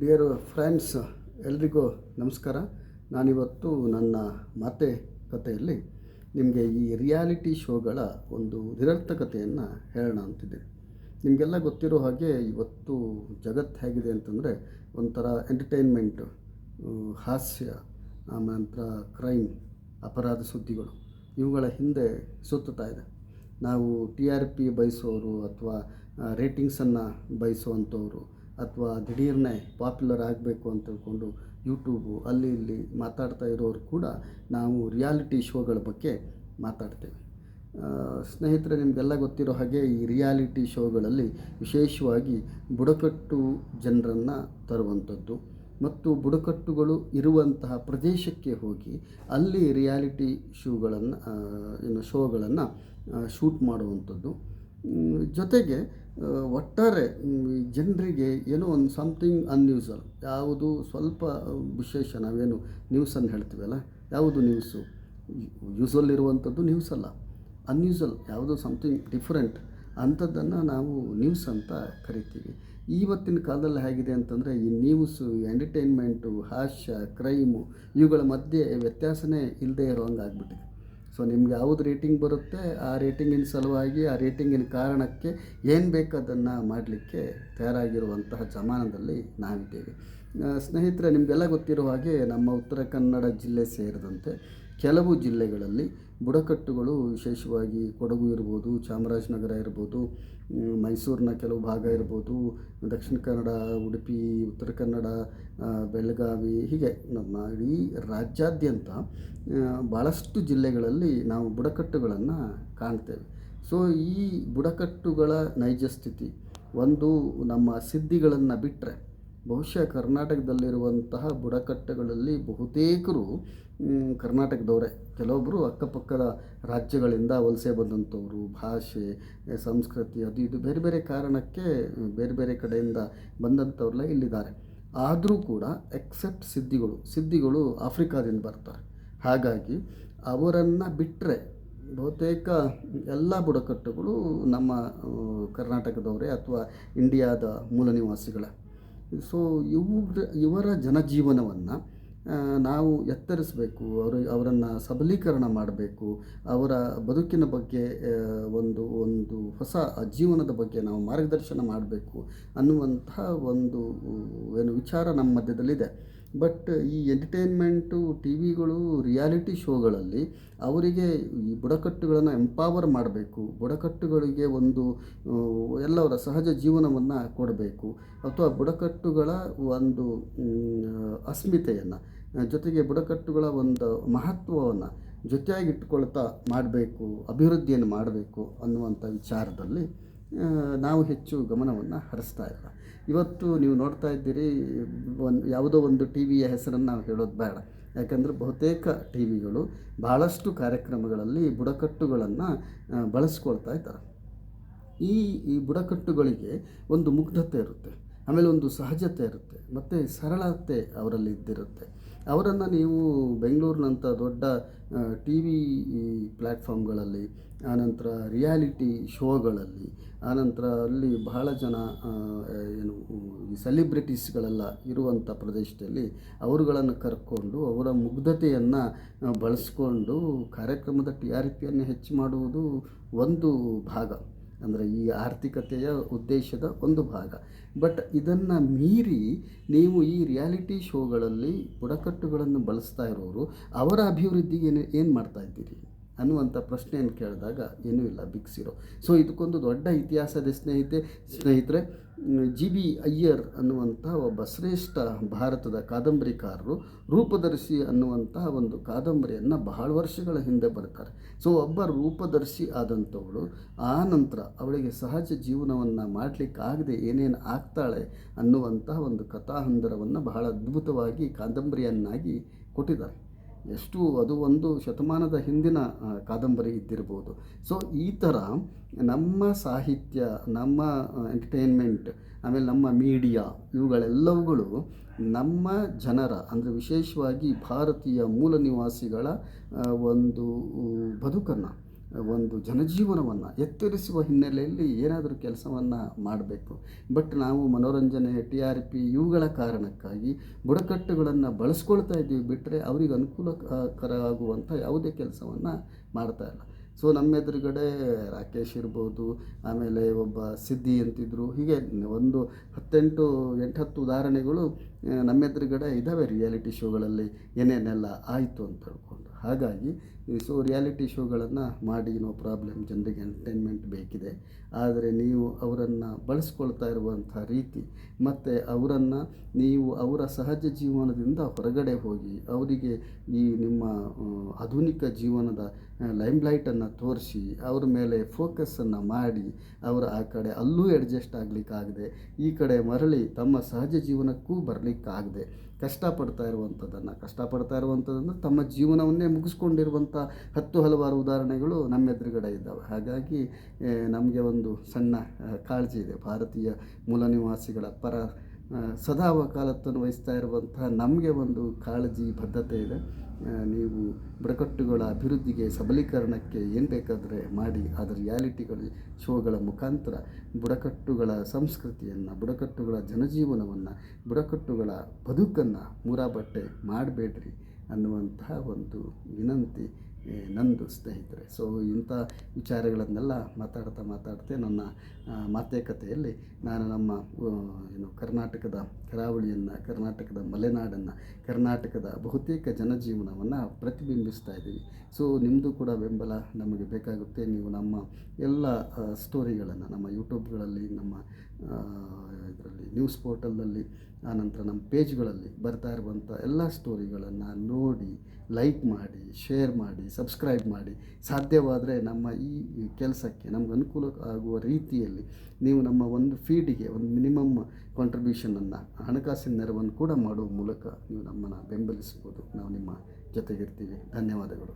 Dear friends ಎಲ್ರಿಗೂ ನಮಸ್ಕಾರ. ನಾನಿವತ್ತು ನನ್ನ ಮಾತೆ ಕಥೆಯಲ್ಲಿ ನಿಮಗೆ ಈ ರಿಯಾಲಿಟಿ ಶೋಗಳ ಒಂದು ನಿರರ್ಥಕತೆಯನ್ನು ಹೇಳೋಣ ಅಂತಿದ್ದೀನಿ ನಿಮಗೆಲ್ಲ ಗೊತ್ತಿರೋ ಹಾಗೆ ಇವತ್ತು ಜಗತ್ತು ಹೇಗಿದೆ ಅಂತಂದರೆ ಒಂಥರ ಎಂಟರ್ಟೈನ್ಮೆಂಟ್ ಹಾಸ್ಯ, ಆನಂತರ ಕ್ರೈಮ್ ಅಪರಾಧ ಸುದ್ದಿಗಳು ಇವುಗಳ ಹಿಂದೆ ಸುತ್ತುತ್ತಾ ಇದೆ. ನಾವು ಟಿ ಆರ್ ಪಿ ಬಯಸೋರು ಅಥವಾ ರೇಟಿಂಗ್ಸನ್ನು ಬಯಸುವಂಥವ್ರು ಅಥವಾ ದಿಢೀರ್ನೆ ಪಾಪ್ಯುಲರ್ ಆಗಬೇಕು ಅಂತ ತಿಳ್ಕೊಂಡು ಯೂಟ್ಯೂಬು ಅಲ್ಲಿ ಇಲ್ಲಿ ಮಾತಾಡ್ತಾ ಇರೋರು ಕೂಡ ನಾವು ರಿಯಾಲಿಟಿ ಶೋಗಳ ಬಗ್ಗೆ ಮಾತಾಡ್ತೇವೆ. ಸ್ನೇಹಿತರೆ, ನಿಮಗೆಲ್ಲ ಗೊತ್ತಿರೋ ಹಾಗೆ ಈ ರಿಯಾಲಿಟಿ ಶೋಗಳಲ್ಲಿ ವಿಶೇಷವಾಗಿ ಬುಡಕಟ್ಟು ಜನರನ್ನು ತರುವಂಥದ್ದು ಮತ್ತು ಬುಡಕಟ್ಟುಗಳು ಇರುವಂತಹ ಪ್ರದೇಶಕ್ಕೆ ಹೋಗಿ ಅಲ್ಲಿ ರಿಯಾಲಿಟಿ ಶೂಗಳನ್ನು ಏನು ಶೋಗಳನ್ನು ಶೂಟ್ ಮಾಡುವಂಥದ್ದು. ಜೊತೆಗೆ ಒಟ್ಟಾರೆ ಜನರಿಗೆ ಏನೋ ಒಂದು ಸಮ್ಥಿಂಗ್ ಅನ್ಯೂಸಲ್ ಯಾವುದು ಸ್ವಲ್ಪ ವಿಶೇಷ, ನಾವೇನು ನ್ಯೂಸನ್ನು ಹೇಳ್ತೀವಲ್ಲ ಯಾವುದು ನ್ಯೂಸು ಯೂಸಲ್ ಇರುವಂಥದ್ದು ನ್ಯೂಸ್ ಅಲ್ಲ. ಅನ್ಯೂಸಲ್ ಯಾವುದು ಸಮ್ಥಿಂಗ್ ಡಿಫ್ರೆಂಟ್ ಅಂಥದ್ದನ್ನು ನಾವು ನ್ಯೂಸ್ ಅಂತ ಕರಿತೀವಿ. ಇವತ್ತಿನ ಕಾಲದಲ್ಲಿ ಹೇಗಿದೆ ಅಂತಂದರೆ, ಈ ನ್ಯೂಸು ಎಂಟರ್ಟೈನ್ಮೆಂಟು ಹಾಸ್ಯ ಕ್ರೈಮು ಇವುಗಳ ಮಧ್ಯೆ ವ್ಯತ್ಯಾಸನೇ ಇಲ್ಲದೆ ಇರೋ ಹಂಗೆ ಸೊ ನಿಮ್ಗೆ ಯಾವುದು ರೇಟಿಂಗ್ ಬರುತ್ತೆ, ಆ ರೇಟಿಂಗಿನ ಸಲುವಾಗಿ, ಆ ರೇಟಿಂಗಿನ ಕಾರಣಕ್ಕೆ ಏನು ಬೇಕು ಅದನ್ನು ಮಾಡಲಿಕ್ಕೆ ತಯಾರಾಗಿರುವಂತಹ ಜಮಾನದಲ್ಲಿ ನಾವಿದ್ದೇವೆ. ಸ್ನೇಹಿತರೆ, ನಿಮಗೆಲ್ಲ ಗೊತ್ತಿರುವ ಹಾಗೆ ನಮ್ಮ ಉತ್ತರ ಕನ್ನಡ ಜಿಲ್ಲೆ ಸೇರಿದಂತೆ ಕೆಲವು ಜಿಲ್ಲೆಗಳಲ್ಲಿ ಬುಡಕಟ್ಟುಗಳು ವಿಶೇಷವಾಗಿ ಕೊಡಗು ಇರ್ಬೋದು, ಚಾಮರಾಜನಗರ ಇರ್ಬೋದು ಮೈಸೂರಿನ ಕೆಲವು ಭಾಗ ಇರ್ಬೋದು, ದಕ್ಷಿಣ ಕನ್ನಡ, ಉಡುಪಿ, ಉತ್ತರ ಕನ್ನಡ ಬೆಳಗಾವಿ ಹೀಗೆ ನಮ್ಮ ಇಡೀ ರಾಜ್ಯಾದ್ಯಂತ ಭಾಳಷ್ಟು ಜಿಲ್ಲೆಗಳಲ್ಲಿ ನಾವು ಬುಡಕಟ್ಟುಗಳನ್ನು ಕಾಣ್ತೇವೆ. ಸೊ ಈ ಬುಡಕಟ್ಟುಗಳ ನೈಜ ಸ್ಥಿತಿ, ಒಂದು ನಮ್ಮ ಸಿದ್ಧಿಗಳನ್ನು ಬಿಟ್ಟರೆ ಬಹುಶಃ ಕರ್ನಾಟಕದಲ್ಲಿರುವಂತಹ ಬುಡಕಟ್ಟುಗಳಲ್ಲಿ ಬಹುತೇಕರು ಕರ್ನಾಟಕದವರೇ. ಕೆಲವೊಬ್ಬರು ಅಕ್ಕಪಕ್ಕದ ರಾಜ್ಯಗಳಿಂದ ವಲಸೆ ಬಂದಂಥವರು, ಭಾಷೆ ಸಂಸ್ಕೃತಿ ಅದು ಇದು ಬೇರೆ ಬೇರೆ ಕಾರಣಕ್ಕೆ ಬೇರೆ ಬೇರೆ ಕಡೆಯಿಂದ ಬಂದಂಥವ್ರೆಲ್ಲ ಇಲ್ಲಿದ್ದಾರೆ. ಆದರೂ ಕೂಡ ಎಕ್ಸೆಪ್ಟ್ ಸಿದ್ಧಿಗಳು ಸಿದ್ಧಿಗಳು ಆಫ್ರಿಕಾದಿಂದ ಬರ್ತಾರೆ. ಹಾಗಾಗಿ ಅವರನ್ನು ಬಿಟ್ಟರೆ ಬಹುತೇಕ ಎಲ್ಲ ಬುಡಕಟ್ಟುಗಳು ನಮ್ಮ ಕರ್ನಾಟಕದವರೇ ಅಥವಾ ಇಂಡಿಯಾದ ಮೂಲ ನಿವಾಸಿಗಳೇ. ಸೊ ಇವ್ರ ಇವರ ಜನಜೀವನವನ್ನು ನಾವು ಎತ್ತರಿಸಬೇಕು, ಅವರು, ಅವರನ್ನು ಸಬಲೀಕರಣ ಮಾಡಬೇಕು, ಅವರ ಬದುಕಿನ ಬಗ್ಗೆ ಒಂದು ಒಂದು ಹೊಸ ಜೀವನದ ಬಗ್ಗೆ ನಾವು ಮಾರ್ಗದರ್ಶನ ಮಾಡಬೇಕು ಅನ್ನುವಂತಹ ಒಂದು, ಏನು ವಿಚಾರ ನಮ್ಮ ಮಧ್ಯದಲ್ಲಿದೆ. ಬಟ್ ಈ ಎಂಟರ್ಟೈನ್ಮೆಂಟು ಟಿ ವಿಗಳು ರಿಯಾಲಿಟಿ ಶೋಗಳಲ್ಲಿ ಅವರಿಗೆ ಈ ಬುಡಕಟ್ಟುಗಳನ್ನು ಎಂಪವರ್ ಮಾಡಬೇಕು. ಬುಡಕಟ್ಟುಗಳಿಗೆ ಒಂದು ಎಲ್ಲವರ ಸಹಜ ಜೀವನವನ್ನು ಕೊಡಬೇಕು. ಅಥವಾ ಬುಡಕಟ್ಟುಗಳ ಒಂದು ಅಸ್ಮಿತೆಯನ್ನು ಜೊತೆಗೆ ಬುಡಕಟ್ಟುಗಳ ಒಂದು ಮಹತ್ವವನ್ನು ಜೊತೆಯಾಗಿಟ್ಕೊಳ್ತಾ ಮಾಡಬೇಕು, ಅಭಿವೃದ್ಧಿಯನ್ನು ಮಾಡಬೇಕು ಅನ್ನುವಂಥ ವಿಚಾರದಲ್ಲಿ ನಾವು ಹೆಚ್ಚು ಗಮನವನ್ನು ಹರಿಸ್ತಾ ಇಲ್ಲ. ಇವತ್ತು ನೀವು ನೋಡ್ತಾ ಇದ್ದೀರಿ ಒಂದು ಯಾವುದೋ ಒಂದು ಟಿ ವಿಯ ಹೆಸರನ್ನು ನಾವು ಹೇಳೋದು ಬೇಡ. ಯಾಕಂದರೆ ಬಹುತೇಕ ಟಿ ವಿಗಳು ಭಾಳಷ್ಟು ಕಾರ್ಯಕ್ರಮಗಳಲ್ಲಿ ಬುಡಕಟ್ಟುಗಳನ್ನು ಬಳಸ್ಕೊಳ್ತಾ ಇದ್ದಾರೆ. ಈ ಈ ಬುಡಕಟ್ಟುಗಳಿಗೆ ಒಂದು ಮುಗ್ಧತೆ ಇರುತ್ತೆ, ಆಮೇಲೆ ಒಂದು ಸಹಜತೆ ಇರುತ್ತೆ, ಮತ್ತು ಸರಳತೆ ಅವರಲ್ಲಿ ಇದ್ದಿರುತ್ತೆ. ಅವರನ್ನು ನೀವು ಬೆಂಗಳೂರಿನಂಥ ದೊಡ್ಡ ಟಿ ವಿ ಪ್ಲ್ಯಾಟ್ಫಾರ್ಮ್ಗಳಲ್ಲಿ ಆನಂತರ ರಿಯಾಲಿಟಿ ಶೋಗಳಲ್ಲಿ ಆನಂತರ ಅಲ್ಲಿ ಬಹಳ ಜನ ಏನು ಈ ಸೆಲಿಬ್ರಿಟೀಸ್ಗಳೆಲ್ಲ ಇರುವಂಥ ಪ್ರದೇಶದಲ್ಲಿ ಅವರುಗಳನ್ನು ಕರ್ಕೊಂಡು ಅವರ ಮುಗ್ಧತೆಯನ್ನು ಬಳಸ್ಕೊಂಡು ಕಾರ್ಯಕ್ರಮದ ಟಿ ಆರ್ ಪಿಯನ್ನು ಹೆಚ್ಚು ಮಾಡುವುದು ಒಂದು ಭಾಗ. ಅಂದರೆ ಈ ಆರ್ಥಿಕತೆಯ ಉದ್ದೇಶದ ಒಂದು ಭಾಗ. ಬಟ್ ಇದನ್ನು ಮೀರಿ ನೀವು ಈ ರಿಯಾಲಿಟಿ ಶೋಗಳಲ್ಲಿ ಬುಡಕಟ್ಟುಗಳನ್ನು ಬಳಸ್ತಾ ಇರೋರು, ಅವರ ಅಭಿವೃದ್ಧಿಗೆ ಏನು ಏನು ಮಾಡ್ತಾ ಇದ್ದೀರಿ? ಅನ್ನುವಂಥ ಪ್ರಶ್ನೆಯನ್ನು ಕೇಳಿದಾಗ ಏನೂ ಇಲ್ಲ, ಬಿಗ್ ಸಿರೋ ಸೊ ಇದಕ್ಕೊಂದು ದೊಡ್ಡ ಇತಿಹಾಸದ ಸ್ನೇಹಿತೆ, ಸ್ನೇಹಿತರೆ ಜಿ ಬಿ ಅಯ್ಯರ್ ಅನ್ನುವಂಥ ಒಬ್ಬ ಶ್ರೇಷ್ಠ ಭಾರತದ ಕಾದಂಬರಿಕಾರರು ರೂಪದರ್ಶಿ ಅನ್ನುವಂತಹ ಒಂದು ಕಾದಂಬರಿಯನ್ನು ಬಹಳ ವರ್ಷಗಳ ಹಿಂದೆ ಬರ್ತಾರೆ. ಸೊ ಒಬ್ಬ ರೂಪದರ್ಶಿ ಆದಂಥವಳು ಆ ನಂತರ ಅವಳಿಗೆ ಸಹಜ ಜೀವನವನ್ನು ಮಾಡಲಿಕ್ಕೆ ಆಗದೆ ಏನೇನು ಆಗ್ತಾಳೆ ಅನ್ನುವಂತಹ ಒಂದು ಕಥಾಹಂದರವನ್ನು ಬಹಳ ಅದ್ಭುತವಾಗಿ ಕಾದಂಬರಿಯನ್ನಾಗಿ ಕೊಟ್ಟಿದ್ದಾರೆ. ಎಷ್ಟು ಅದು ಒಂದು ಶತಮಾನದ ಹಿಂದಿನ ಕಾದಂಬರಿ ಇದ್ದಿರ್ಬೋದು. ಸೊ ಈ ಥರ ನಮ್ಮ ಸಾಹಿತ್ಯ, ನಮ್ಮ ಎಂಟರ್ಟೈನ್ಮೆಂಟ್ ಆಮೇಲೆ ನಮ್ಮ ಮೀಡಿಯಾ ಇವುಗಳೆಲ್ಲವುಗಳು ನಮ್ಮ ಜನರ, ಅಂದರೆ ವಿಶೇಷವಾಗಿ ಭಾರತೀಯ ಮೂಲ ನಿವಾಸಿಗಳ ಒಂದು ಬದುಕನ್ನು ಒಂದು ಜನಜೀವನವನ್ನು ಎತ್ತರಿಸುವ ಹಿನ್ನೆಲೆಯಲ್ಲಿ ಏನಾದರೂ ಕೆಲಸವನ್ನು ಮಾಡಬೇಕು. ಬಟ್ ನಾವು ಮನೋರಂಜನೆ, ಟಿ ಆರ್ ಪಿ ಇವುಗಳ ಕಾರಣಕ್ಕಾಗಿ ಬುಡಕಟ್ಟುಗಳನ್ನು ಬಳಸ್ಕೊಳ್ತಾ ಇದ್ದೀವಿ ಬಿಟ್ಟರೆ ಅವರಿಗೆ ಅನುಕೂಲಕರ ಆಗುವಂಥ ಯಾವುದೇ ಕೆಲಸವನ್ನು ಮಾಡ್ತಾ ಇಲ್ಲ. ಸೊ ನಮ್ಮ ಎದುರುಗಡೆ ರಾಕೇಶ್ ಇರ್ಬೋದು, ಆಮೇಲೆ ಒಬ್ಬ ಸಿದ್ಧಿ ಅಂತಿದ್ರು. ಹೀಗೆ ಒಂದು ಹತ್ತೆಂಟು, ಎಂಟತ್ತು ಉದಾಹರಣೆಗಳು ನಮ್ಮ ಎದುರುಗಡೆ ಇದ್ದಾವೆ ರಿಯಾಲಿಟಿ ಶೋಗಳಲ್ಲಿ ಏನೇನೆಲ್ಲ ಆಯಿತು ಅಂತ ಹೇಳ್ಕೊಂಡು. ಹಾಗಾಗಿ ಸೊ ರಿಯಾಲಿಟಿ ಶೋಗಳನ್ನು ಮಾಡಿ ನೋ ಪ್ರಾಬ್ಲಮ್ ಜನರಿಗೆ ಎಂಟರ್ಟೈನ್ಮೆಂಟ್ ಬೇಕಿದೆ. ಆದರೆ ನೀವು ಅವರನ್ನು ಬಳಸ್ಕೊಳ್ತಾ ಇರುವಂಥ ರೀತಿ, ಮತ್ತು ಅವರನ್ನು ನೀವು ಅವರ ಸಹಜ ಜೀವನದಿಂದ ಹೊರಗಡೆ ಹೋಗಿ ಅವರಿಗೆ ಈ ನಿಮ್ಮ ಆಧುನಿಕ ಜೀವನದ ಲೈಮ್ಲೈಟನ್ನು ತೋರಿಸಿ, ಅವ್ರ ಮೇಲೆ ಫೋಕಸ್ಸನ್ನು ಮಾಡಿ ಅವರ ಆ ಕಡೆ ಅಲ್ಲೂ ಅಡ್ಜಸ್ಟ್ ಆಗಲಿಕ್ಕಾಗದೆ, ಈ ಕಡೆ ಮರಳಿ ತಮ್ಮ ಸಹಜ ಜೀವನಕ್ಕೂ ಬರಲಿಕ್ಕಾಗದೆ. ಕಷ್ಟಪಡ್ತಾ ಇರುವಂಥದ್ದನ್ನು ಕಷ್ಟಪಡ್ತಾ ಇರುವಂಥದ್ದನ್ನು ತಮ್ಮ ಜೀವನವನ್ನೇ ಮುಗಿಸ್ಕೊಂಡಿರುವಂಥ ಹತ್ತು ಹಲವಾರು ಉದಾಹರಣೆಗಳು ನಮ್ಮ ಎದುರುಗಡೆ ಇದ್ದಾವೆ. ಹಾಗಾಗಿ ನಮಗೆ ಒಂದು ಸಣ್ಣ ಕಾಳಜಿ ಇದೆ. ಭಾರತೀಯ ಮೂಲ ನಿವಾಸಿಗಳ ಪರ ಸದಾ ವಹಿಸ್ತಾ ಇರುವಂತಹ ನಮಗೆ ಒಂದು ಕಾಳಜಿ ಬದ್ಧತೆ ಇದೆ. ನೀವು ಬುಡಕಟ್ಟುಗಳ ಅಭಿವೃದ್ಧಿಗೆ ಸಬಲೀಕರಣಕ್ಕೆ ಏನು ಬೇಕಾದರೆ ಮಾಡಿ, ಅದರ ರಿಯಾಲಿಟಿಗಳು, ಶೋಗಳ ಮುಖಾಂತರ ಬುಡಕಟ್ಟುಗಳ ಸಂಸ್ಕೃತಿಯನ್ನು, ಬುಡಕಟ್ಟುಗಳ ಜನಜೀವನವನ್ನು, ಬುಡಕಟ್ಟುಗಳ ಬದುಕನ್ನು ಮೂರಾಬಟ್ಟೆ ಮಾಡಬೇಡ್ರಿ ಅನ್ನುವಂತಹ ಒಂದು ವಿನಂತಿ ನಂದು ಸ್ನೇಹಿತರೆ. ಸೊ ಇಂಥ ವಿಚಾರಗಳನ್ನೆಲ್ಲ ಮಾತಾಡ್ತಾ ಮಾತಾಡ್ತೆ ನನ್ನ ಮಾತೇಕತೆಯಲ್ಲಿ ನಾನು ನಮ್ಮ ಏನು ಕರ್ನಾಟಕದ ಕರಾವಳಿಯನ್ನು, ಕರ್ನಾಟಕದ ಮಲೆನಾಡನ್ನು, ಕರ್ನಾಟಕದ ಬಹುತೇಕ ಜನಜೀವನವನ್ನು ಪ್ರತಿಬಿಂಬಿಸ್ತಾ ಇದ್ದೀವಿ. ಸೊ ನಿಮ್ಮದು ಕೂಡ ಬೆಂಬಲ ನಮಗೆ ಬೇಕಾಗುತ್ತೆ. ನೀವು ನಮ್ಮ ಎಲ್ಲ ಸ್ಟೋರಿಗಳನ್ನು ನಮ್ಮ ಯೂಟ್ಯೂಬ್ಗಳಲ್ಲಿ, ನಮ್ಮ ಇದರಲ್ಲಿ, ನ್ಯೂಸ್ ಪೋರ್ಟಲ್ನಲ್ಲಿ ಆನಂತರ ನಮ್ಮ ಪೇಜ್ಗಳಲ್ಲಿ ಬರ್ತಾ ಇರುವಂಥ ಎಲ್ಲ ಸ್ಟೋರಿಗಳನ್ನು ನೋಡಿ, ಲೈಕ್ ಮಾಡಿ, ಶೇರ್ ಮಾಡಿ ಸಬ್ಸ್ಕ್ರೈಬ್ ಮಾಡಿ. ಸಾಧ್ಯವಾದರೆ ನಮ್ಮ ಈ ಕೆಲಸಕ್ಕೆ ನಮ್ಗೆ ಅನುಕೂಲ ಆಗುವ ರೀತಿಯಲ್ಲಿ ನೀವು ನಮ್ಮ ಒಂದು ಫೀಡಿಗೆ ಒಂದು ಮಿನಿಮಮ್ ಕಾಂಟ್ರಿಬ್ಯೂಷನನ್ನು ಹಣಕಾಸಿನ ನೆರವನ್ನು ಕೂಡ ಮಾಡುವ ಮೂಲಕ ನೀವು ನಮ್ಮನ್ನು ಬೆಂಬಲಿಸ್ಬೋದು ನಾವು ನಿಮ್ಮ ಜೊತೆಗಿರ್ತೀವಿ. ಧನ್ಯವಾದಗಳು.